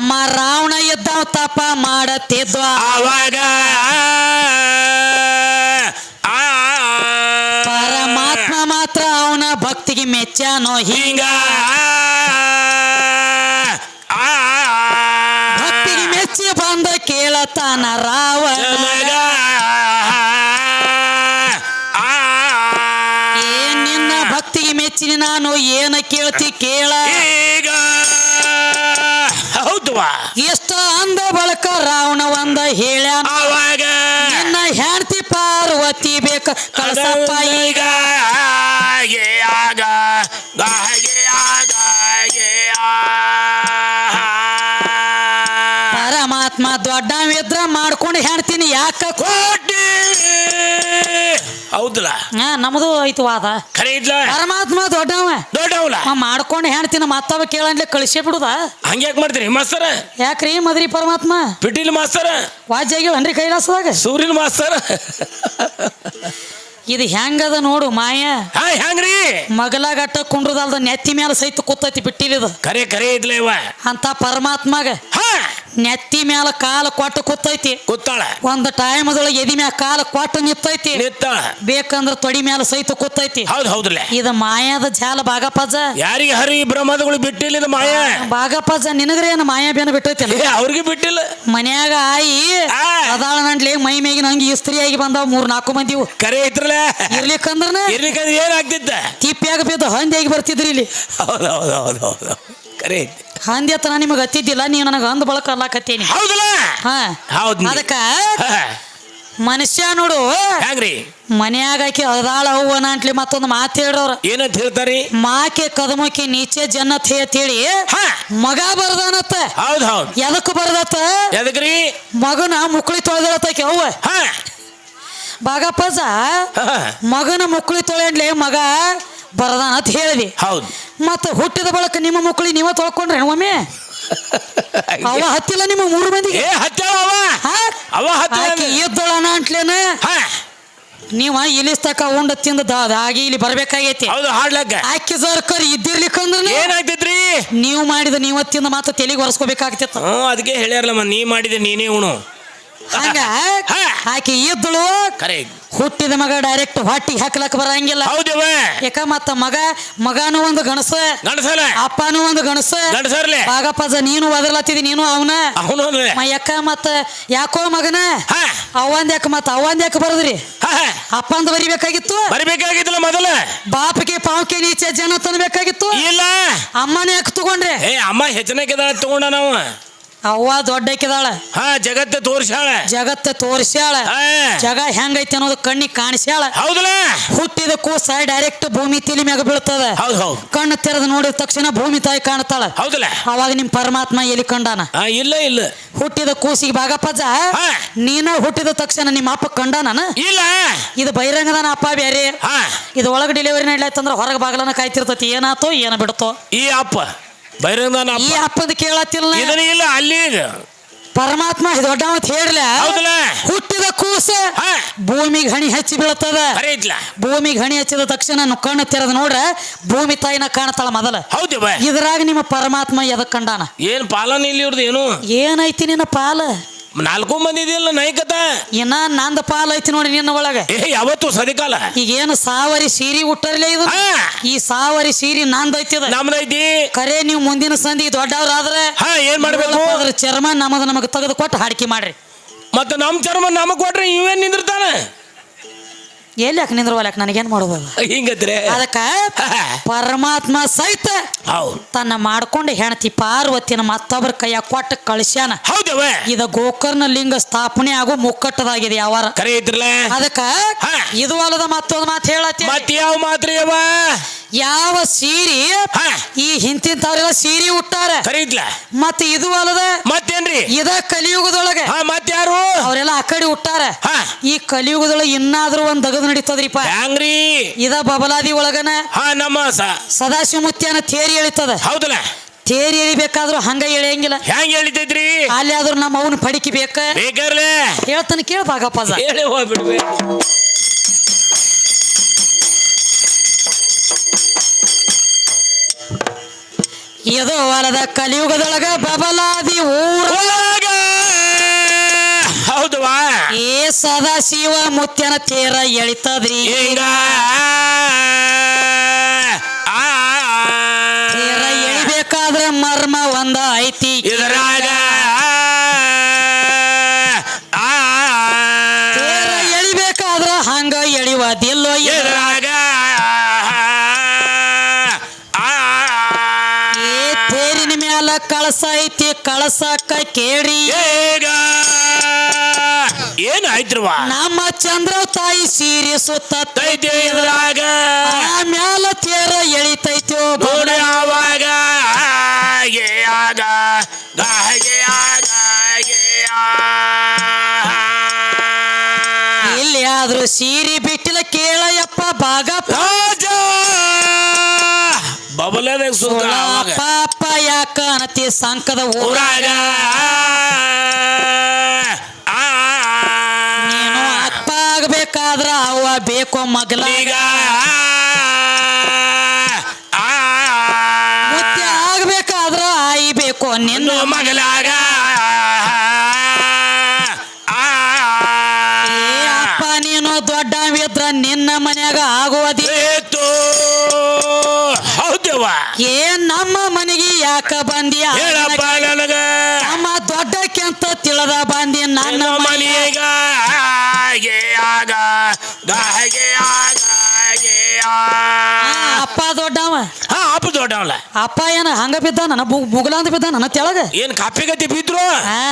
ತಮ್ಮ ರಾವಣ ಇದ್ದಾವ ತಪ ಮಾಡತ್ತಿದ್ವ ಅವಾಗ ಪರಮಾತ್ಮ ಮಾತ್ರ ಅವನ ಭಕ್ತಿಗೆ ಮೆಚ್ಚಾನೋ ಹಿಂಗ ಭಕ್ತಿಗೆ ಮೆಚ್ಚಿ ಬಂದ ಕೇಳತಾನ ರಾವಣ ಏನ್ ನಿನ್ನ ಭಕ್ತಿಗೆ ಮೆಚ್ಚಿನ ನಾನು ಏನ ಕೇಳ್ತಿ ಕೇಳ ಈಗ ಹೌದುವಾ ಎಷ್ಟು ಅಂದ ಬಳಕ ರಾವಣ ಒಂದ ಹೇಳ್ಯಾನ ಅವಾಗ ನಿನ್ನ ಹೆಂಡತಿ ಪಾರ್ವತಿ ಬೇಕ ಕಳಸಪ್ಪ ಈಗ. ಈಗ ಹಾಗೆ ಆಗ ಹಾಗೆ ಆಗ ಹಾಗೆ ಆ. ಪರಮಾತ್ಮ ದೊಡ್ಡವಿದ್ರ ಮಾಡ್ಕೊಂಡು ಹೆಣ್ತೀನಿ ಯಾಕ ಕೋಟಿ ಹೌದಲ್ಲ ಹಾ ನಮ್ದು ಐತು ವಾದ ಖರೆ ಇದ್ಲ? ಪರಮಾತ್ಮ ದೊಡ್ಡವ. ದೊಡ್ಡವಲ್ಲ ಅವ ಮಾಡ್ಕೊಂಡು ಹೆಣ್ತಿನ ಮತ್ತವ ಕೇಳಂದ್ಲೆ ಕಳಿಸೇ ಬಿಡುದ. ಹಂಗ್ಯಾಕ್ ಮಾಡ್ತೀರಿ ಮಾಸ್ತರ? ಯಾಕ್ರಿ ಮದ್ರಿ ಪರಮಾತ್ಮ? ಪಿಟೀಲ್ ಮಾಸ್ತರ? ವಾಜ್ಯಾಗಿವನ್ರಿ ಕೈಲಾಸದಾಗ? ಸೂರ್ಯನ ಮಾಸ್ತರ? ಇದು ಹೆಂಗದ ನೋಡು ಮಾಯ. ಹಾ ಹೆಂಗ್ರಿ? ಮಗಲಾಗಟ್ಟ ಕುಂಡ್ರದಲ್ದ ನೆತ್ತಿ ಮೇಲೆ ಸಹಿತ ಕೂತೈತಿ ಬಿಟ್ಟಿಲಿದ ಖರೆ ಕರೆ ಕರೆ ಇವ. ಅಂತ ಪರಮಾತ್ಮಗ. ಹಾ ನೆತ್ತಿ ಮ್ಯಾಲ ಕಾಲ ಕೊಟ್ಟು ಕೂತೈತಿ. ಕೂತಾಳ. ಒಂದ್ ಟೈಮದೊಳಗೆ ಎದಿ ಮ್ಯಾಲ ಕಾಲ ಕೊಟ್ಟು ನಿತ್ತೈತಿ ನಿತ್ತಾಳ ಬೇಕಂದ್ರ ತೊಡಿ ಮ್ಯಾಲ ಸಹಿತ ಕೂತೈತಿ. ಹೌದ್ ಹೌದ್ರಲ್ಲ ಇದು ಮಾಯಾದ ಜಾಲ ಬಾಗಪಜ ಯಾರಿಗೆ ಹರಿ ಬ್ರಹ್ಮದಗಳು ಬಿಟ್ಟಿಲ್ಲ ಇದು ಮಾಯ? ಬಾಗಪಜ ನಿನಗ್ರೆ ಏನು ಮಾಯಾ ಬೇನ ಬಿಟ್ಟೈತಿ ಅವ್ರಿಗೆ ಬಿಟ್ಟಿಲ್ಲ. ಮನ್ಯಾಗ ಆಯಿ. ಅದಾಳ ನಂಡ್ಲಿ ಮೈ ಮೇಗಿನ ಹಂಗೆ ಇಸ್ತ್ರಿ ಆಗಿ ಬಂದಾವ ಮೂರ್ ನಾಲ್ಕು ಮಂದಿ ಕರೆ ಐತ್ರಲ್ಲ ಇರ್ಲಿಕ್ಕಂದ್ರನ? ಇರ್ಲಿಕ್ಕಂದ್ರೆ ಏನಾಗ್ತಿದ್ದ ತಿಪ್ಪಿಯಾಗ ಬಿದ್ದು ಹಂದಿಯಾಗಿ ಬರ್ತಿದ್ರಿ ಇಲ್ಲಿ. ಹೌದು ಹೌದು ಹೌದು ಹೌದು ಕರೆ ಐತಿ ಹಂದಿ ಹತ್ರ ನಿಮಗೆ ಹತ್ತಿದ್ದಿಲ್ಲ ನೀವು ನನಗೆ ಅಂದ್ ಬಳಕ ಅಲ್ಲಾಕತ್ತೀನಿ ಹೌದಲ್ಲ? ಹಾ. ಹೌದ್ ನೀ. ಅದಕ್ಕ ಮನುಷ್ಯ ನೋಡು. ಹೆಂಗ್ರಿ ಮನ್ಯಾಗ ಆಕಿ ಅದಾಳ ಅವ್ವನ ಅಂಟ್ಲಿ ಮತ್ತೊಂದು ಮಾತು ಹೇಳ್ರವ್ರ. ಏನಂತ ಹೇಳ್ತಾರಿ? ಮಾಕೆ ಕದಮಕ್ಕೆ ನೀಚೆ ಜನ್ನತ್ ಹೇಳಿ ಹಾ. ಮಗ ಬರ್ದಾನತ್ತ. ಹೌದ್ ಹೌದ್. ಎದಕ್ ಬರ್ದತ್ತ? ಎದಕ್ರಿ? ಮಗನ ಮುಕ್ಳಿ ತೊಳೆದಳತ್ತಾಕಿ ಅವ್ವ. ಹಾ. ಬಾಗಪ್ಪಜ ಮಗನ ಮುಕ್ಳಿ ತೊಳೆಂಡ್ಲಿ ಮಗ ಬರದಾನ ಅಂತ ಹೇಳಿದೆ. ಹೌದು. ಮತ್ತ ಹುಟ್ಟಿದ ಬಳಕ ನಿಮ್ಮ ಮಕ್ಕಳಿಗೆ ನೀವ ತೊಳ್ಕೊಂಡ್ರೆ ಒಮ್ಮೆ? ಅವ ಹತ್ತಿಲ್ಲ ನಿಮ್ಮ ಮೂರು ಮಂದಿಗೆ. ಏ ಹತ್ತಾಳ ಅವ. ಹಾ? ಅವ ಹತ್ತಾಳ ಆಕಿ ಇದ್ದಳನ ಅಂಟ್ಲೇನ? ಹಾ. ನೀವ ತಕ ಉಂಡ ತಿಂದ ದ- ಆಗಿ ಇಲ್ಲಿ ಬರ್ಬೇಕಾಗೈತಿ. ಹೌದು ಹಾಡ್ಲಕ್ಕ. ಆಕಿ ಜರ್ಕರ್ ಇದ್ದಿರ್ಲಿಕ್ಕಂದ್ರ ಏನಾಗ್ತೈತ್ರಿ ನೀವು ಮಾಡಿದ ನೀವತ್ತಿಂದ ಮಾತ್ರ ತೆಲಿಗೆ ಒರೆಸ್ಕೋಬೇಕಾಗ್ತಿತ್ತು. ಹ್ಞೂ ಅದಕ್ಕೆ ಹೇಳ್ಯಾರಲ್ಲಮ್ಮ ನೀ ಮಾಡಿದ ನೀನೇ ಉಣು. ಹಂಗ? ಹಾ. ಆಕಿ ಇದ್ದಳು ಕರೆ. ಹುಟ್ಟಿದ ಮಗ ಡೈರೆಕ್ಟ್ ಹೊಟ್ಟಿ ಹಾಕ್ಲಕ್ ಬರಂಗಿಲ್ಲ. ಹೌದವ ಯಾಕ ಮತ್ತ ಮಗ ಮಗಾನು ಒಂದು ಗಣಸ ಗಂಡಸಲ ಅಪ್ಪನೂ ಒಂದು ಗಣಸ ಗಂಡಸರ್ಲೆ. ಬಾಗಪ್ಪಜ ನೀನು ಒದರ್ಲತ್ತಿದಿ ನೀನು ಅವನ. ಅವನು ಯಾಕ ಮತ್ತ ಯಾಕೋ ಮಗನ? ಹಾ. ಅವಂದ ಯಾಕ ಮತ್ತ ಅವಂದ ಯಾಕ ಬರದ್ರಿ? ಹಾ. ಅಪ್ಪಂದ ಬರಿಬೇಕಾಗಿತ್ತು? ಬರ್ಬೇಕಾಗಿತ್ತಲ್ಲ ಮೊದಲ. ಬಾಪಿಗೆ ಪಾವಕಿ ನೀಚೆ ಜನ ಬೇಕಾಗಿತ್ತು ಇಲ್ಲ. ಅಮ್ಮನ ಯಾಕೆ ತಗೊಂಡ್ರೆ? ಏ ಅಮ್ಮ ಹೆಚ್ಚನಕ್ಕಿದಾಳ ತಗೊಂಡ ನಾವು. ಅವ್ವ ದೊಡ್ಡಕಿದಾಳ ಹಾ ಜಗತ್ತ ತೋರ್ಸಾಳ ಜಗತ್ತ ತೋರ್ಸ್ಯಾಳ. ಜಗ ಹೆಂಗೈತಿ ಅನ್ನೋದು ಕಣ್ಣಿಗೆ ಕಾಣಿಸ್ಯಾಳ. ಹೌದಲ್ಲ ಹುಟ್ಟಿದ ಕೂಸ ಡೈರೆಕ್ಟ್ ಭೂಮಿ ತಿಲಿ ಮ್ಯಾಗ ಬೀಳ್ತದ. ಹೌದ್ ಹೌದ್. ಕಣ್ಣು ತೆರೆದು ನೋಡಿದ ತಕ್ಷಣ ಭೂಮಿ ತಾಯಿ ಕಾಣ್ತಾಳ. ಹೌದಲ್ಲ ಅವಾಗ ನಿಮ್ ಪರಮಾತ್ಮ ಎಲ್ಲಿ ಕಂಡಾನ? ಇಲ್ಲ ಇಲ್ಲ. ಹುಟ್ಟಿದ ಕೂಸಿಗೆ ಬಾಗಪ್ಪ ಹಾ. ನೀನ ಹುಟ್ಟಿದ ತಕ್ಷಣ ನಿಮ್ಮ ಅಪ್ಪ ಕಂಡಾನ ಇಲ್ಲ. ಇದು ಬಹಿರಂಗದಾನ ಅಪ್ಪ ಬ್ಯಾರೆ. ಹಾ. ಇದು ಒಳಗೆ ಡೆಲಿವರಿ ನಡ್ಲಾಯ್ತಂದ್ರ ಹೊರಗೆ ಬಾಗಲನ ಕಾಯ್ತಿರ್ತತಿ. ಏನಾತೋ ಏನ ಬಿಡ್ತೋ. ಈ ಅಪ್ಪ. ಬೈರಂಗನ ಈ ಅಪ್ಪ ಅಪ್ಪದ ಕೇಳತ್ತಿಲ್ಲ ಇದನ್ನ ಇಲ್ಲ ಅಲ್ಲಿ ಪರಮಾತ್ಮ ದೊಡ್ಡವತ್ ಹೇಳ್ಲ. ಹೌದಲ್ಲ? ಹುಟ್ಟಿದ ಕೂಸ ಭೂಮಿ ಭೂಮಿಗೆ ಹಣಿ ಹಚ್ಚಿ ಬೀಳ್ತದ. ಭೂಮಿ ಭೂಮಿಗೆ ಹಣಿ ಹಚ್ಚಿದ ತಕ್ಷಣ ಕಣ್ಣು ತೆರೆದ ನೋಡ್ರ ಭೂಮಿ ತಾಯಿನ ಕಾಣತಾಳ ಮೊದಲ. ಹೌದು ಇದ್ರಾಗ ನಿಮ್ಮ ಪರಮಾತ್ಮ ಎದಕ್ ಕಂಡಾನ? ಏನ್ ಪಾಲನ ಇಲ್ಲಿ ಇವ್ರದ್ದು ಏನು? ಏನೈತಿ ನಿನ್ನ ಪಾಲ? ನಾಲ್ಕು ಮಂದಿ ಇದೆಯಲ್ಲ ನೈಕತ ಇನ್ನ ನಂದ ಪಾಲ್ ಐತಿ ನೋಡಿ ನಿನ್ನ ಒಳಗ. ಏ ಯಾವತ್ತು ಸದಿಕಾಲ ಈಗೇನು ಸಾವರಿ ಸೀರಿ ಉಟ್ಟರ್ಲೆ ಇದು? ಈ ಸಾವರಿ ಸೀರಿ ನಂದ ಐತಿ ನಮ್ದೈತಿ. ಕರೆ ನೀವು ಮುಂದಿನ ಸಂಧಿ ದೊಡ್ಡವ್ರಾದ್ರೆ ಆದ್ರೆ ಏನ್ ಮಾಡ್ಬೇಕು? ಅದ್ರ ಚರ್ಮ ನಮ್ದು ನಮಗೆ ತೆಗೆದು ಕೊಟ್ಟು ಹಾಡಿಕೆ ಮಾಡ್ರಿ. ಮತ್ತೆ ನಮ್ ಚರ್ಮ ನಮಗ್ ಕೊಟ್ರೆ ಇವೇನ್ ನಿಂದಿರ್ತಾನ? ಎಲ್ಲಿ ಯಾಕೆ ನಿಂದ್ರವಲ್ಯಾಕ ನನಗೇನ್ ಮಾಡೋದಲ್ಲ ಹಿಂಗದ್ರೆ? ಅದಕ್ಕ ಪರಮಾತ್ಮ ಸಹಿತ ಹೌದ್. ತನ್ನ ಮಾಡ್ಕೊಂಡು ಹೆಣತಿ ಪಾರ್ವತಿನ ಮತ್ತೊಬ್ಬರ ಕೈಯ ಕೊಟ್ಟು ಕಳಿಸ್ಯಾನ. ಹೌದವ. ಇದ ಗೋಕರ್ಣ ಲಿಂಗ ಸ್ಥಾಪನೆ ಆಗೋ ಮುಕ್ಕಟ್ಟದಾಗಿದೆ ಯಾವಾರ ಕರೆ ಐತ್ರಲ್ಲ ಅದಕ್ಕ. ಇದು ಅಲ್ಲದ ಮತ್ತೊಂದು ಮಾತು ಹೇಳತ್ತಿ ಯಾವ ಮಾತ್ರಿ ಯಾವ ಸೀರಿ ಈ ಹಿಂತಿಂತವ್ರೆಲ್ಲ ಸೀರಿ ಉಟ್ಟಾರೆ? ಕರೆ ಮತ್ತೆ ಇದು ಅಲ್ಲದ ಮತ್ತೇನ್ರಿ? ಇದ ಕಲಿಯುಗದೊಳಗೆ ಹಾ ಮತ್ ಯಾರು ಅವರೆಲ್ಲ ಆ ಕಡೆ ಉಟ್ಟಾರ. ಹಾ. ಈ ಕಲಿಯುಗದೊಳಗೆ ಇನ್ನಾದ್ರೂ ಒಂದ್ ದಗದ್ ನಡೀತದ್ರಿಪ್ಪ. ಹ್ಯಾಂಗ್ರಿ? ಇದ ಬಬಲಾದಿ ಒಳಗನ ಹಾ ನಮ್ಮ ಸ ಸದಾಶಿವಮೂರ್ತಿಯನ್ನ ತೇರಿ ಎಳಿತದ. ಹೌದಲ್ಲ? ತೇರಿ ಎಳಿಬೇಕಾದ್ರೂ ಹಂಗ ಎಳೆಯಂಗಿಲ್ಲ. ಹ್ಯಾಂಗ ಎಳಿತೈತ್ರಿ? ಅಲ್ಲಿ ಆದ್ರೂ ನಮ್ಮ ಅವನು ಪಡಿಕಿ ಬೇಕ? ಹೇಳ್ತಾನೆ ಕೇಳ್ಬಾಗಪ್ಪಜ ಹೇಳಿ ಹೋಗ್ಬಿಡ್ವೆ ಇದು ವಾರದ ಕಲಿಯುಗದೊಳಗ ಬಬಲಾದಿ ಊರ. ಹೌದವಾ ಏ ಸದಾ ಶಿವ ಮುತ್ಯನ ತೇರ ಎಳಿತದ್ರಿ. ಮ್ಯಾಲ ಕಳಸ ಐತಿ ಕಳಸಕ್ಕ ಕೇಳಿ ಈಗ ಏನು ಆಯ್ತ್ರವಾ? ನಮ್ಮ ಚಂದ್ರ ತಾಯಿ ಸೀರೆ ಸುತ್ತ ತೈತಿ ಇದ್ರಾಗ. ಮ್ಯಾಲ ತೇರ ಎಳಿತೈತಿ ನೋಡು ಯಾವಾಗ? ಹಾಗೆ ಆಗ ಹಾಗೆ. ಇಲ್ಲಿ ಆದ್ರೂ ಸೀರೆ ಬಿಟ್ಟಿಲ್ಲ ಕೇಳಯಪ್ಪ ಬಾಗಪ್ಪ ಸುತ್ತ ಅವಾಗ ಪಾಪ ಯಾಕ ಅನತಿ ಸಂಕದ ಊರ ಊರಾಗ ಆ, ನೀನು ಅಪ್ಪ ಆಗ್ಬೇಕಾದ್ರ ಅವ್ವ ಬೇಕೋ ಮಗಲ ಈಗ ಆ, ಮುತ್ಯ ಆಗ್ಬೇಕಾದ್ರ ಆಯಿ ಬೇಕೋ ನಿನ್ನ ನಿನ್ನ ಮಗಲಾಗ ಅಪ್ಪ ದೊಡ್ಡವ. ಹಾ ಅಪ್ಪ ದೊಡ್ಡವಲ್ಲ ಅಪ್ಪ ಏನ ಹಂಗ ಬಿದ್ದ ನನ್ನ ಬುಗುಲ ಅಂತ ಬಿದ್ದ ನನ್ನ ತೆಳಗ? ಏನ್ ಕಾಪಿ ಗತಿ ಬಿದ್ರು?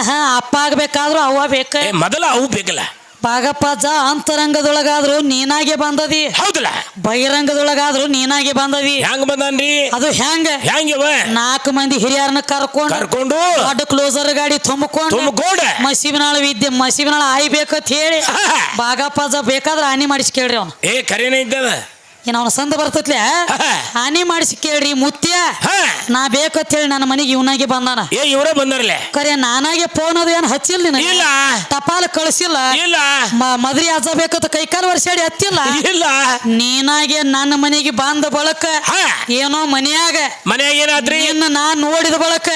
ಹಾ ಅಪ್ಪ ಆಗ್ಬೇಕಾದ್ರು ಅವ್ವ ಬೇಕ. ಮೊದಲ ಅವು ಬೇಕಲ್ಲ. ಬಾಗಪ್ಪಜ್ಜ ಅಂತರಂಗದೊಳಗಾದ್ರು ನೀನಾಗೆ ಬಂದದಿ. ಹೌದಲ್ಲ. ಬಹಿರಂಗದೊಳಗಾದ್ರು ನೀನಾಗೆ ಬಂದದಿ. ಹೆಂಗ್ ಬಂದನ್ರಿ? ಅದು ಹೆಂಗ ಹೆಂಗಿವ ನಾಲ್ಕು ಮಂದಿ ಹಿರಿಯರನ್ನ ಕರ್ಕೊಂಡು ಕರ್ಕೊಂಡು? ದೊಡ್ಡ ಕ್ಲೋಸರ್ ಗಾಡಿ ತುಂಬಿಕೊಂಡು ತುಂಬಿಕೊಂಡ? ಮಸೀಬಿನಾಳ ವಿದ್ಯೆ ಮಸೀಬಿನಾಳ ಆಯ್ಬೇಕಂತ ಹೇಳಿ ಹೇಳಿ ಬಾಗಪ್ಪಜ್ಜ ಬೇಕಾದ್ರೆ ಹಾನಿ ಮಾಡಿಸಿ ಕೇಳ್ರಿ ಅವನು. ಏ ಕರೇನೇ ಇದ್ದದ? ಏನ್ ಅವನ ಸಂದ ಬರ್ತತ್ಲೆ? ಹಾನಿ ಮಾಡಿಸಿ ಕೇಳ್ರಿ ಮುತ್ಯ. ನಾ ಬೇಕಂತ ಹೇಳಿ ನನ್ನ ಮನೆಗೆ ಇವನಾಗೆ ಬಂದಾನ. ಏ ಇವರೇ ಬಂದಾರಲ್ಲ ಕರೆ ನಾನಾಗೆ ಫೋನ್ ಅದು ಏನು ಹಚ್ಚಿಲ್ಲ ನಿನಗೆ? ಇಲ್ಲ. ಟಪಾಲ್ ಕಳಿಸಿಲ್ಲ. ಇಲ್ಲ. ಮದ್ರಿ ಅಜ್ಜ ಬೇಕಂತ ಕೈಕಾಲು ವರ್ಷಾಡಿ ಹತ್ತಿಲ್ಲ. ಇಲ್ಲ. ನೀನಾಗೆ ನನ್ನ ಮನೆಗೆ ಬಂದ ಬಳಕ ಏನೋ ಮನೆಯಾಗ ಮನೆಯಾಗ ಏನಾದ್ರಿ? ಇನ್ನು ನಾ ನೋಡಿದ ಬಳಕ.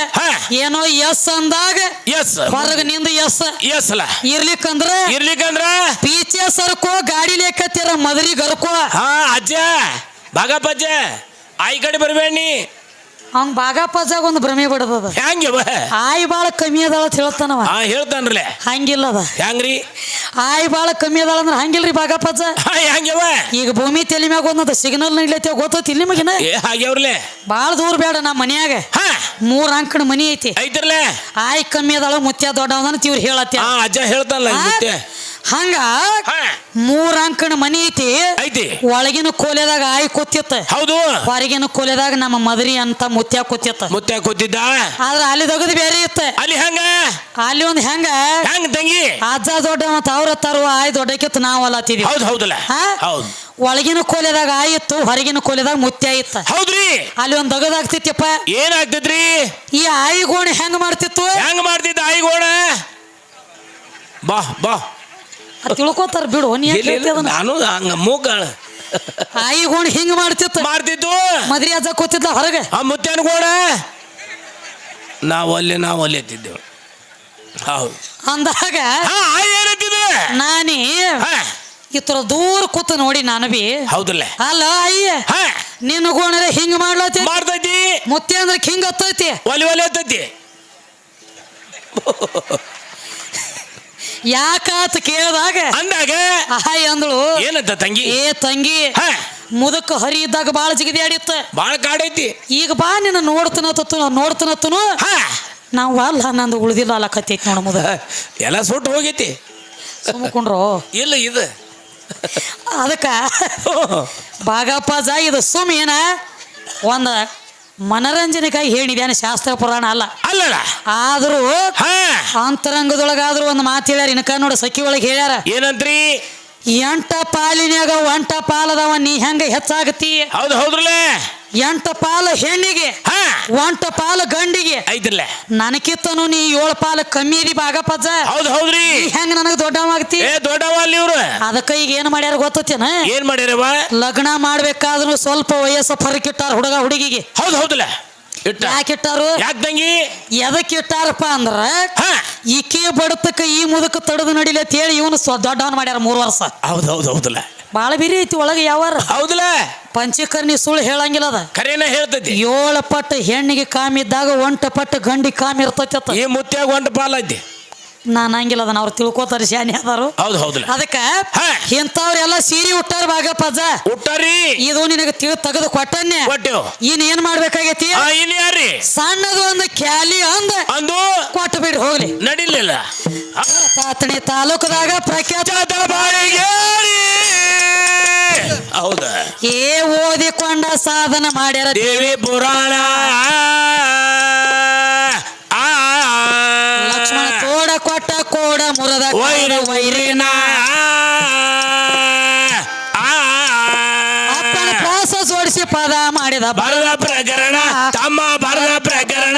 ಏನೋ ಎಸ್ ಅಂದಾಗ ಎಸ್. ಹೊರಗ ನಿಂದ ಎಸ್. ಎಸ್ ಅಲ್ಲ. ಇರ್ಲಿಕ್ಕಂದ್ರ ಇರ್ಲಿಕ್ಕಂದ್ರ? ಪೀಚೆ ಸರ್ಕೋ ಗಾಡಿ ಲೇಕತ್ತಿರ ಮದ್ರಿ ಗರ್ಕೋ. ಹಾ ಅಜ್ಜ ಭಾಗಪ್ಪ ಅಜ್ಜ ಆಯ್ ಕಡೆ ಬರ್ಬೇಡಿ ಅವ್ನ್ ಬಾಗಪ್ಪಜಾಗ ಒಂದು ಭ್ರಮೆ ಬಿಡದದ. ಹೆಂಗವ ಆಯಿ ಬಾಳ ಕಮ್ಮಿ ಅದಾಳ ಅಂತ ಹೇಳ್ತಾನವ. ಹಾ ಹೇಳ್ತಾನ್ರಲ್ಲ ಹಂಗಿಲ್ಲದ. ಹೆಂಗ್ರಿ? ಆಯಿ ಬಾಳ ಕಮ್ಮಿ ಅದಾಳ ಅಂದ್ರೆ ಹಂಗಿಲ್ರಿ ಬಾಗಪ್ಪಜ್ಜ ಹಾ ಹೆಂಗವ ಈಗ ಭೂಮಿ ತಲೆ ಮ್ಯಾಗ ಒಂದೊಂದು ಸಿಗ್ನಲ್ ನಿಡ್ಲೈತಿ ಗೊತ್ತೈತಿ ಇಲ್ಲಿ ಮಗಿನ ಏ ಹಾಗ್ಯಾವ್ರಲೆ ಬಾಳ ದೂರ ಬೇಡ ನಮ್ಮ ಮನ್ಯಾಗ. ಹಾ. ಮೂರ್ ಅಂಕಣ ಮನಿ ಐತಿ. ಐತ್ರಲೆ? ಆಯ್ ಕಮ್ಮಿ ಅದಾಳ ಮುತ್ಯ ದೊಡ್ಡವನ ಇವ್ರು ಹೇಳತ್ತೆ ಹಾ ಅಜ್ಜ ಹೇಳ್ತಾನಲ್ಲ ಮತ್ತೆ ಹಂಗ ಹಾ. ಮೂರ್ ಅಂಕಣ ಮನಿ ಐತಿ. ಐತಿ. ಒಳಗಿನ ಕೋಲೆದಾಗ ಆಯ್ ಕೂತಿತ್ತ. ಹೌದು. ಹೊರಗಿನ ಕೋಲೆದಾಗ ನಮ್ಮ ಮದರಿ ಅಂತ ಮುತ್ಯ ಕೂತಿತ್ತ. ಮುತ್ತೆ ಕೂತಿದ್ದ. ಆದ್ರ ಅಲ್ಲಿ ತಗದು ಬೇರೆ ಇತ್ತ. ಅಲ್ಲಿ ಹಂಗ? ಅಲ್ಲಿ ಒಂದ್ ಹೆಂಗ? ಹೆಂಗ್ ತಂಗಿ? ಅಜ್ಜ ದೊಡ್ಡ ಮತ್ತ ಅವ್ರ ತರುವ ಆಯ್ ದೊಡ್ಡಕ್ಕಿತ್ತು ನಾವು ಅಲ್ಲತ್ತಿದ್ವಿ ಹೌದು ಹೌದಲ್ಲ. ಹೌದು ಹೌದ್. ಒಳಗಿನ ಕೋಲೆದಾಗ ಆಯಿತ್ತು ಇತ್ತು ಹೊರಗಿನ ಕೋಲೆದಾಗ ಮುತ್ಯ ಇತ್ತ. ಹೌದ್ರಿ. ಅಲ್ಲಿ ಒಂದ್ ದಗದಾಗ್ತಿತ್ತಪ್ಪ ಏನಾಗ್ತದ್ರಿ? ಈ ಆಯಿ ಗೋಣಿ ಹೆಂಗ್ ಮಾಡ್ತಿತ್ತು? ಹೆಂಗ್ ಮಾಡ್ತಿದ್ದ ಆಯ್ಗೋಣ? ಬಾ ಬಾ. ಅದ್ ತಿಳ್ಕೊತಾರ ಬಿಡು ನೀ ಯಾಕ್ ಎಲ್ಲಿ- ಹೇಳ್ತಿ ಅದನ್ನ? ನಾನು ಹಂಗ ಮೂಗಾಳ ಆಯಿ ಗೋಣ ಹಿಂಗ್ ಮಾಡ್ತಿತ್ತು. ಮಾಡ್ತಿದ್ದು? ಮದ್ರಿ ಅಜ್ಜ ಕೂತಿದ್ಲ ಹೊರಗೆ. ಆ ಮುತ್ಯಾನಗೋಣ ನಾವು ಅಲ್ಲಿ ನಾವು ಅಲ್ಲಿ ಎತ್ತಿದ್ದೆವು. ಹೌದು. ಅಂದಾಗ ಹಾ ನಾನಿ ಹಾ. ಇತರ ದೂರ ಕೂತು ನೋಡಿ ನಾನು ಬಿ. ಹೌದಲ್ಲ? ಅಲ್ಲ ಅಯ್ಯ. ಹಾ. ನಿನ್ನ ಗೋಣರೆ ಹಿಂಗ್ ಮಾಡ್ಲತ್ತಿ? ಮಾಡ್ತೈತಿ? ಮುತ್ತಿ ಅಂದ್ರೆ ಹಿಂಗ್ ಹತ್ತೈತಿ. ಒಲೆ ಒಲೆ ಎತ್ತೈತಿ ಯಾಕಾತ ಕೇಳಿದಾಗ? ಅಂದಾಗ ಆಯ್ ಅಂದಳು ಏನಂತ ತಂಗಿ? ಏ ತಂಗಿ ಮುದಕ ಹರಿ ಇದ್ದಾಗ ಬಾಳ ಜಿಗಿದಿ ಆಡಿತ್ತ. ಬಾಳ ಕಾಡೈತಿ ಈಗ ಬಾ ನಿನ್ನ ನೋಡ್ತನತ್ತು ನೋಡ್ತನತ್ತನು. ನಾವು ಅಲ್ಲ ನಂದು ಉಳ್ದಿಲ್ಲ ಅಲ್ಲ ಕತ್ತೈತಿ ನೋಡ ಮುದ ಎಲ್ಲ ಸುಟ್ಟು ಹೋಗೈತಿ. ಸುಮ್ಕೊಂಡ್ರು ಇಲ್ಲ ಇದು. ಅದಕ್ಕ ಬಾಗಪ್ಪ ಜಾ ಇದು ಸುಮ್ ಏನ? ಒಂದ ಮನರಂಜನೆಗಾಗಿ ಹೇಳಿದ್ಯಾನ ಶಾಸ್ತ್ರ ಪುರಾಣ ಅಲ್ಲ? ಅಲ್ಲ ಆದ್ರೂ ಅಂತರಂಗದೊಳಗಾದ್ರೂ ಒಂದು ಮಾತು ಹೇಳ್ಯಾರ. ಇನ್ಕ ನೋಡ ಸಖಿ ಒಳಗೆ ಹೇಳ್ಯಾರ. ಏನಂತ್ರಿ? ಎಂಟ ಪಾಲಿನ್ಯಾಗ ಒಂಟ ಪಾಲದವ ನೀ ಹೆಂಗ ಹೆಚ್ಚಾಗತಿ? ಹೌದು ಹೌದ್ರಲ್ಲ? ಎಂಟ ಪಾಲ ಹೆಣ್ಣಿಗೆ ಹಾ. ಒಂಟ ಪಾಲ ಗಂಡಿಗೆ. ಐದ್ರಲ್ಲ? ನನಕಿತ್ತನು ನೀ ಏಳು ಪಾಲ ಕಮ್ಮಿ ಇದಿ ಬಾಗಪ್ಪಜ್ಜ ಹೌದು ಹೌದ್ರಿ. ನೀ ಹೆಂಗ ನನಗ ದೊಡ್ಡವಾಗತಿ? ಏ ದೊಡ್ಡವ ಅಲ್ಲಿ ಇವ್ರು. ಅದಕ್ಕ ಈಗ ಏನ್ ಮಾಡ್ಯಾರ ಗೊತ್ತೇನ ಏನ್ ಮಾಡ್ಯಾರವ ಲಗ್ನ ಮಾಡ್ಬೇಕಾದ್ರೂ ಸ್ವಲ್ಪ ವಯಸ್ಸು ಫರಕ್ ಇಟ್ಟಾರ ಹುಡುಗ ಹುಡುಗಿಗೆ. ಹೌದು ಹೌದಲ್ಲ ಇಟ್ಟ. ಯಾಕೆ ಇಟ್ಟಾರು? ಯಾಕೆ ಎದಕ್ಕೆ ಎದಕ್ ಇಟ್ಟಾರಪ್ಪ ಅಂದ್ರ ಈಕೆ ಬಡತಕ್ಕ ಈ ಮುದಕ ತಡದು ನಡಿಲಿ ಅಂತ ಹೇಳಿ ಇವನು ದೊಡ್ಡವನ್ ಮಾಡ್ಯಾರ ಮೂರು ವರ್ಷ. ಹೌದು ಹೌದು ಹೌದಲ್ಲ. ಬಾಳ ಬಿರಿ ಐತಿ ಒಳಗೆ ಯಾವಾರ. ಹೌದಲ್ಲ. ಪಂಚಕರ್ಣಿ ಸುಳ್ಳು ಹೇಳಂಗಿಲ್ಲ ಅದ. ಕರೇನ ಹೇಳ್ತೈತಿ? ಏಳು ಪಟ್ಟು ಹೆಣ್ಣಿಗೆ ಕಾಮ್ ಇದ್ದಾಗ ಒಂಟ ಪಟ್ಟು ಗಂಡಿ ಕಾಮ್ ಇರ್ತೈತಿ ಅತ್ತ. ಈ ಮುತ್ಯಾಗ ಒಂಟ ಪಾಲ ಐತಿ. ನಾನು ಹಂಗಿಲ್ಲ ಅದನ್ನ ಅವ್ರು ತಿಳ್ಕೊತಾರೆ ಶಾನಿ ಅದಾರು ಹೌದು ಹೌದಲ್ಲ ಅದಕ್ಕ ಹಾ. ಇಂಥವ್ರೆಲ್ಲ ಸೀರೆ ಉಟ್ಟಾರ ಭಾಗಪ್ಪಜ್ಜ ಊಟರಿ ಇದು ನಿನಗೆ ತಿಳಿ ತೆಗೆದು ಕೊಟ್ಟನ್ನೆ. ಕೊಟ್ಟೆವು ಇನ್ ಏನ್ ಮಾಡ್ಬೇಕಾಗೈತಿ? ಆ ಸಣ್ಣದು ಒಂದು ಕ್ಯಾಲಿ ಅಂದ ಅಂದು? ಕೊಟ್ಟು ಬಿಡ್ರಿ ಹೋಗ್ಲಿ. ನಡಿಲಿಲ್ಲ. ತಾತಣಿ ತಾಲೂಕದಾಗ ಪ್ರಖ್ಯಾತ. ಹೌದ. ಏ ಓದಿಕೊಂಡ ಸಾಧನ ಮಾಡ್ಯಾರ ದೇವಿ ಪುರಾಣ ಆ, ಲಕ್ಷ್ಮಣ ತೋಡ ಕೊಟ್ಟ ಕೋಡ ಮುರದ ವೈರಿ ವೈರಿನ ಪ್ರಾಸ ಜೋಡಿಸಿ ಪದ ಮಾಡಿದ ಬರದ ಪ್ರಕರಣ ತಮ್ಮ ಬರದ ಪ್ರಕರಣ.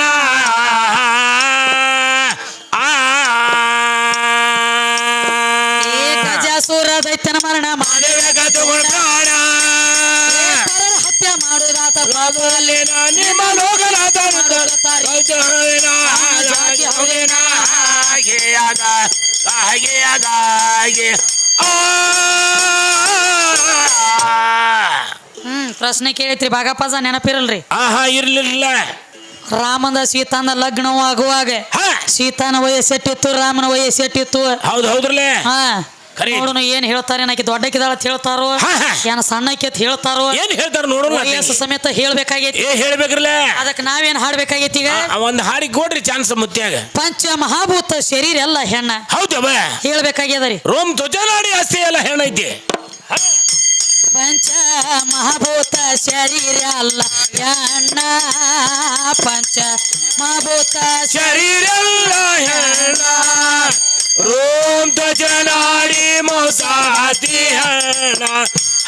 ಗಜಾಸುರ ದೈತ್ಯನ ಮರಣ ಪ್ರಾಣ. ಹತ್ಯೆ ಮಾಡುದಾತ ರಾಜರಲ್ಲಿನ ನಿಮ್ಮ ಲೋಕನಾಥ ರಾಜರಲ್ಲಿನ ಜಾತಿ ಹೌದಿನ? ಆ! ಹ್ಮ್ ಪ್ರಶ್ನೆ ಕೇಳಿತ್ರಿ ಬಾಗಪ್ಪಾಜ ನೆನಪಿರಲ್ರಿ. ಆಹಾ ಇರ್ಲಿಲ್ಲ ರಾಮನ ಸೀತಾನ ಲಗ್ನವಾಗುವಾಗ ಹಾ. ಸೀತಾನ ವಯಸ್ಸೆಟ್ಟಿತ್ತು ರಾಮನ ವಯಸ್ಸೆಟ್ಟಿತ್ತು. ಹೌದು ಹೌದ್ರಲ್ಲೇ? ಹಾ. ನೋಡೋಣ ಏನ್ ಹೇಳ್ತಾರೆ ನಾಕಿ ದೊಡ್ಡಕ್ಕಿದಾಳ ಅಂತ ಹೇಳ್ತಾರೋ. ಏನ ಸಣ್ಣಕ್ಕೆ ಅಂತ ಹೇಳ್ತಾರೋ? ಏನ್ ಹೇಳ್ತಾರ ನೋಡೋಣ ವಯಸ್ಸು ಸಮೇತ ಹೇಳ್ಬೇಕಾಗೈತಿ. ಏ ಹೇಳ್ಬೇಕ್ರಲ್ಲ? ಅದಕ್ಕೆ ನಾವೇನ್ ಹಾಡ್ಬೇಕಾಗೈತಿ ಈಗ? ಒಂದ್ ಹಾಡಿ ಕೊಡ್ರಿ ಚಾನ್ಸ್ ಮುತ್ಯಾಗ. ಪಂಚ ಮಹಾಭೂತ ಶರೀರ ಎಲ್ಲ ಹೆಣ್ಣ. ಹೌದವ ಹೇಳ್ಬೇಕಾಗ್ಯದರಿ ರೋಮ್ ಧ್ವಜನಾಡಿ ಅಷ್ಟೇ ಎಲ್ಲ ಹೆಣ್ಣೈತಿ ಪಂಚ ಮಹಾಭೂತ ಶರೀರ ಅಲ್ಲ ಹೆಣ್ಣ. ಪಂಚ ಮಹಾಭೂತ ಶರೀರ ಎಲ್ಲ ಹೆಣ್ಣ. ರೋಮ್ ಧ್ವಜನಾಡಿ ಮೋಸಾತಿ ಹೆಣ್ಣ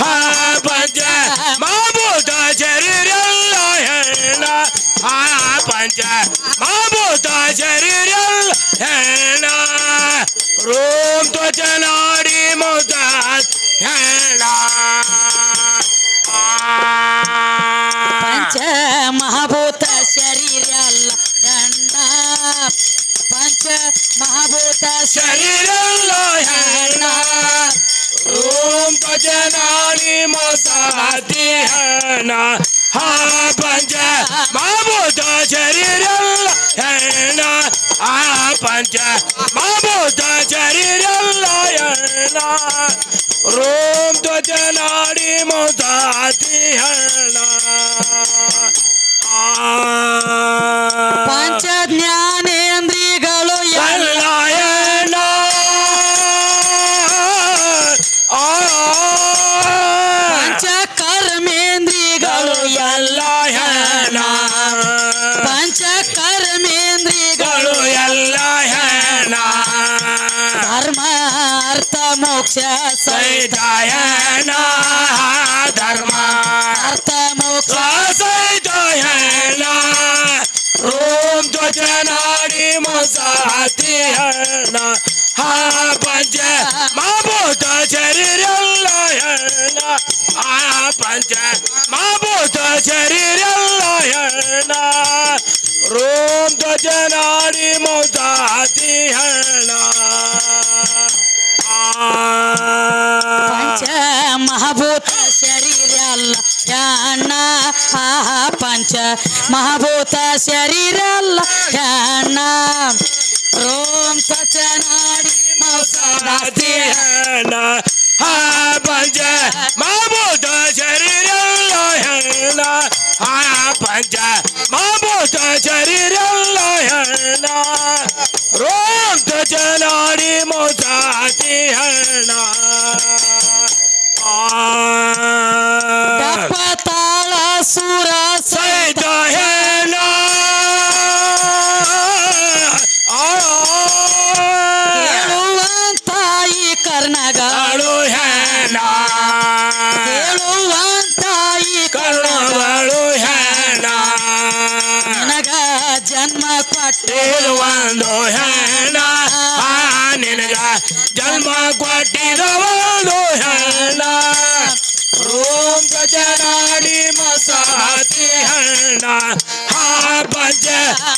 ಹಾ ಪಂಚ ಮಾಭೂತ ಹಣ ಹಾ ಪಂಚ ಮಾಭೂತ ಶರೀರ ಹೆಣ್ಣ ಆ ಪಂಚ ಮಾಭೂತ ಶರೀರಲ್ಲ ರೋಮ್ ರೋಂ ಧ್ವಜನಾಡಿ ಮೋದಾತಿ ಹಣ ಪಂಚ ಅರ್ಥ ಮೋಕ್ಷ ಸಹಿತ. ಮಹಾಭೂತ ಶರೀರ ಅಲ್ಲ ಆಹ, ಪಂಚ ಮಹಾಭೂತ ಶರೀರ ಅಲ್ಲ ಹೆಣ್ಣ ರೋಮ್ ಸಚನಾಡಿ ನಾಡಿ ಹಾ ಪಂಚ ಮಹಾಭೂತ ಶರೀರ ಅಲ್ಲ ಹಾ ಪಂಚ ಮಾಭೂತ ಕೊಟ್ಟಿದ ಹಣ್ಣ ಓಂ ಗಜನಾಡಿ ಮಸಾತಿ ಹಣ್ಣ ಹಾ ಪಂಚ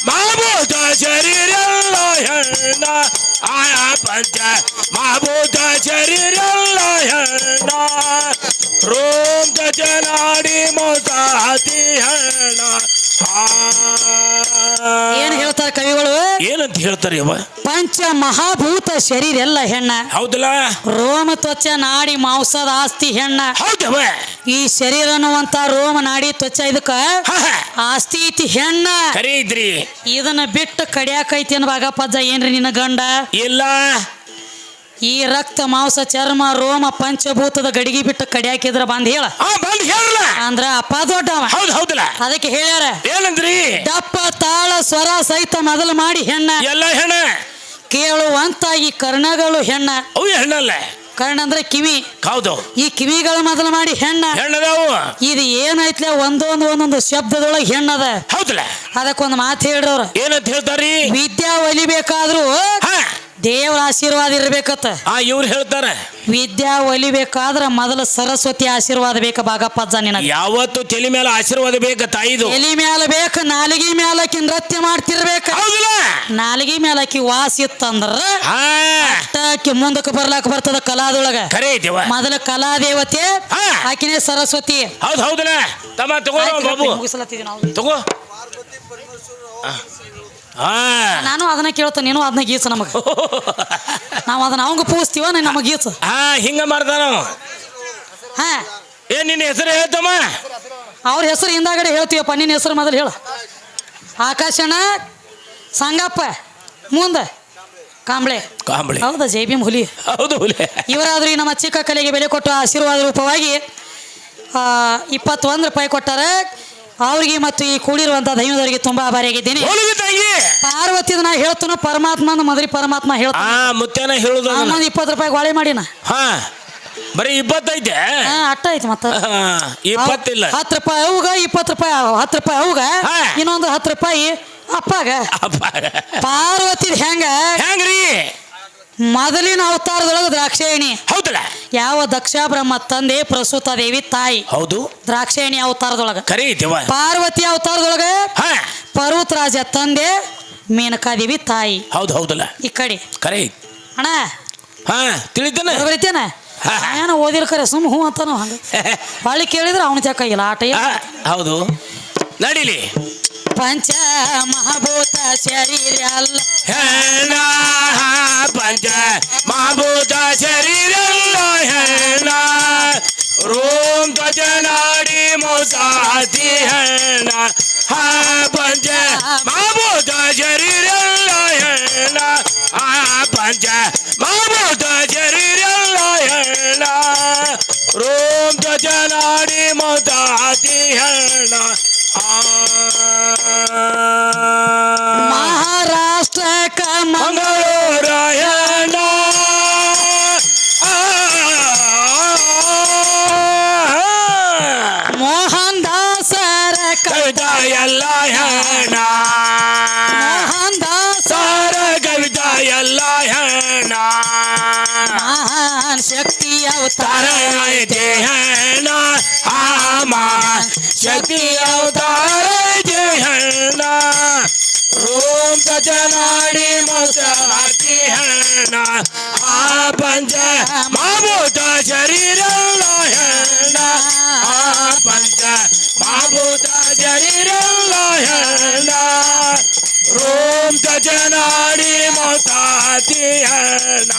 ಮಾಬೂತ ಶರೀರಲ್ಲ ಹಣ್ಣ ಆ ಪಂಚ ಮಾಬೂತ ಶರೀರಲ್ಲ ಹಣ್ಣ ರೋಂ ಗಜನಾಡಿ ಮೋಸಾತಿ ಹಣ್ಣ. ಏನ್ ಹೇಳ್ತಾರೆ ಕವಿಗಳು? ಏನಂತ ಹೇಳ್ತಾರೆ ಯವ್ವ? ಪಂಚ ಮಹಾಭೂತ ಶರೀರ ಎಲ್ಲ ಹೆಣ್ಣ. ಹೌದಲ್ಲ? ರೋಮ ತ್ವಚ ನಾಡಿ ಮಾಂಸದ ಆಸ್ತಿ ಹೆಣ್ಣ. ಹೌದವ ಈ ಶರೀರ ಅನ್ನುವಂತ ರೋಮ ನಾಡಿ ತ್ವಚ ಇದಕ್ಕ ಆಸ್ತಿ ಐತಿ ಹೆಣ್ಣ. ಕರೆ ಇದ್ರಿ. ಇದನ್ನ ಬಿಟ್ಟು ಕಡಿಯಾಕೈತಿ ಅನ್ನುವಾಗ ಭಾಗಪ್ಪಜ್ಜ ಏನ್ರಿ ನಿನ್ನ ಗಂಡ? ಇಲ್ಲ. ಈ ರಕ್ತ ಮಾಂಸ ಚರ್ಮ ರೋಮ ಪಂಚಭೂತದ ಗಡಿಗೆ ಬಿಟ್ಟು ಕಡಿಯಾಕಿದ್ರ ಬಂದ್ ಹೇಳ. ಆ ಬಂದ್ ಹೇಳಲ್ಲ ಅಂದ್ರ ಅಪ್ಪ ದೊಡ್ಡವ. ಹೌದ್ ಹೌದಲ್ಲ. ಅದಕ್ಕೆ ಹೇಳ್ಯಾರ. ಏನಂದ್ರಿ? ದಪ್ಪ ತಾಳ ಸ್ವರ ಸಹಿತ ಮೊದಲು ಮಾಡಿ ಹೆಣ್ಣ. ಎಲ್ಲ ಹೆಣ ಕೇಳುವಂತ ಈ ಕರ್ಣಗಳು ಹೆಣ್ಣ. ಅವು ಹೆಣ್ಣಲ್ಲ. ಕರ್ಣ ಅಂದ್ರೆ ಕಿವಿ. ಹೌದು. ಈ ಕಿವಿಗಳು ಮೊದಲು ಮಾಡಿ ಹೆಣ್ಣ. ಹೆಣ್ಣದವು. ಇದು ಏನೈತ್ಲೆ ಒಂದೊಂದು ಒಂದೊಂದು ಶಬ್ದದೊಳಗೆ ಹೆಣ್ಣದ. ಹೌದಲ್ಲ. ಅದಕ್ಕೊಂದು ಮಾತು ಹೇಳ್ರಿ ಅವ್ರ ಏನಂತ ಹೇಳ್ತಾರಿ ವಿದ್ಯಾ ಒಲಿಬೇಕಾದ್ರೂ ದೇವರ ಆಶೀರ್ವಾದ ಇರ್ಬೇಕತ್ತ. ಆ ಇವ್ರು ಹೇಳ್ತಾರೆ. ವಿದ್ಯಾ ಒಲಿಬೇಕಾದ್ರ ಮೊದಲ ಸರಸ್ವತಿ ಆಶೀರ್ವಾದ ಬೇಕ ಬಾಗಪ್ಪಜ್ಜ ನಿನಗ. ಯಾವತ್ತು ತಲೆ ಮೇಲೆ ಆಶೀರ್ವಾದ ಬೇಕ ತಾಯಿದು ಎಲಿ ಮ್ಯಾಲ ಬೇಕ ನಾಲಿಗೆ ಮ್ಯಾಲಕಿ ನೃತ್ಯ ಮಾಡ್ತಿರ್ಬೇಕ. ಹೌದಿಲ್ಲ? ನಾಲಿಗೆ ಮ್ಯಾಲಕಿ ವಾಸ ಇತ್ತಂದ್ರ ಹಾ. ಆಕಿ ಮುಂದಕ್ಕೆ ಬರ್ಲಾಕ ಬರ್ತದ ಕಲಾದೊಳಗ. ಕರೆ ಐತಿವ ಮೊದಲ ಕಲಾ ದೇವತೆ ಹಾ. ಆಕಿನೇ ಸರಸ್ವತಿ. ಹೌದ್ ಹೌದಲ್ಲ. ತಮ್ಮ ತಗೋ ಬಾಬು. ಮುಗಿಸ್ಲತ್ತಿದ್ವಿ ನಾವು. ತಗೋ. ನಾನು ಅದನ್ನ ಕೇಳ್ತೇನೆ ನೀನು ಅದನ್ನ ಗೀಸ ನಮಗ. ನಾವು ಅದನ್ನ ಅವಂಗ ಪೂಸ್ತೀವ ನೀನ್ ನಮಗ ಗೀಸ. ಹಾ ಹಿಂಗ ಮಾಡ್ತಾನ ಹಾ. ಏ ನಿನ್ನ ಹೆಸರು ಹೇಳ್ತಮ್ಮ. ಅವ್ರ ಹೆಸರು ಹಿಂದಾಗಡೆ ಹೇಳ್ತೀವಪ್ಪ ನಿನ್ನ ಹೆಸರು ಮೊದಲು ಹೇಳು. ಆಕಾಶಣ್ಣ ಸಂಗಪ್ಪ ಮುಂದೆ ಕಾಂಬ್ಳೆ. ಕಾಂಬಳೆ. ಹೌದಾ ಜೈ ಭೀಮ್ ಹುಲಿ? ಹೌದು ಹುಲಿ. ಇವರಾದ್ರೂ ಈ ನಮ್ಮ ಚಿಕ್ಕ ಕಲೆಗೆ ಬೆಲೆ ಕೊಟ್ಟು ಆಶೀರ್ವಾದ ರೂಪವಾಗಿ ಇಪ್ಪತ್ತೊಂದು ರೂಪಾಯಿ ಕೊಟ್ಟಾರ. ಅವ್ರಿಗೆ ಮತ್ತು ಈ ಕೂಡಿರುವಂತಹ ದೈವದವರಿಗೆ ತುಂಬಾ ಆಭಾರಿಯಾಗಿದ್ದೇನೆ ಪಾರ್ವತಿದ ನಾ ಹೇಳ್ತಾನ ಪರಮಾತ್ಮನ ಮದ್ರಿ ಪರಮಾತ್ಮ ಹೇಳ್ತಾನ. ಮುತ್ಯಾನ ಹೇಳುದು. ಆಮೇಲೆ ಇಪ್ಪತ್ತು ರೂಪಾಯಿ ಗೋಳೆ ಮಾಡಿನ. ಹಾ ಬರೀ ಇಪ್ಪತ್ತೈತೆ? ಅಟ್ಟ ಐತಿ ಮತ್ತ. ಇಪ್ಪತ್ತಿಲ್ಲ. ಹತ್ತು ರೂಪಾಯಿ ಅವುಗ ಇಪ್ಪತ್ತು ರೂಪಾಯಿ ಹತ್ತು ರೂಪಾಯಿ ಅವುಗ. ಇನ್ನೊಂದು ಹತ್ತು ರೂಪಾಯಿ ಅಪ್ಪಾಗ. ಅಪ್ಪ ಪಾರ್ವತಿದ ಹೆಂಗ? ಹೆಂಗ್ರಿ? ಮೊದಲಿನ ಅವತಾರದೊಳಗೆ ದ್ರಾಕ್ಷಾಯಣಿ ಹೌದಲ್ಲ? ಯಾವ ದಕ್ಷ ಬ್ರಹ್ಮ ತಂದೆ ಪ್ರಸೂತ ದೇವಿ ತಾಯಿ. ಹೌದು. ದ್ರಾಕ್ಷಾಯಣಿ ಅವತಾರದೊಳಗ. ಕರೆ ಪಾರ್ವತಿ ಅವತಾರದೊಳಗ ಪರ್ವತ ರಾಜ ತಂದೆ ಮೇನಕಾದೇವಿ ತಾಯಿ. ಹೌದು ಹೌದಲ್ಲ? ಈ ಕಡೆ. ಕರೆ. ಅಣ್ಣ. ಹಾ ತಿಳಿತೇನೆ. ಬರೀತೇನ. ಏನೋ ಓದಿರ್ ಕರೆ ಸುಮ್ ಹೂ ಅಂತಾನು ಹಂಗೆ. ಹೊಳ್ಳಿ ಕೇಳಿದ್ರೆ ಅವನ ಚಕ್ಕಾಗಿಲ್ಲ ಆಟ ಹೌದು. ನಡಿಲಿ. ಪಂಚ ಮಹಾಭೂತ ಶರೀರ ಅಲ್ಲ ಹೆಣ ಪಂಚ ಮಹಾಭೂತ ಶರೀರಲ್ಲ ಹೆಣ ರೋಮ್ ಧ್ವಜ ನಾಡಿ ಮೋಸಾದಿ. ಹೆಣ ಹಾ ಪಂಚ ಮಹಾಭೂತ ಶರೀರಲ್ಲ ಹೆಣ ಹಾ ಪಂಚ ಮಹಾಭೂತ ಹೆಣ ಆ. ಆಮ ಶಕ್ತಿ ಅವತಾರ ಹೆಣ ರೋಮ್ ಕಚನಾಡಿ ಮೋಸಾತಿ ಹೆಣ ಆ ಪಂಚ ಮಾಭೂತ ಶರೀರ ಹೆಣ ಆ ಪಂಚ ಮಾಭೂತ ಶರೀರ ಹೆಣ ರೋಮ್ ಕಚನಾಡಿ ಮೋಸಾತಿ ಹೆಣ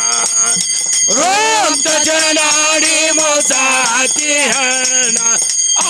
ರೋಮ್ ಕಚನಾಡಿ ಮೋಸಾತಿ ಹೆಣ ಆ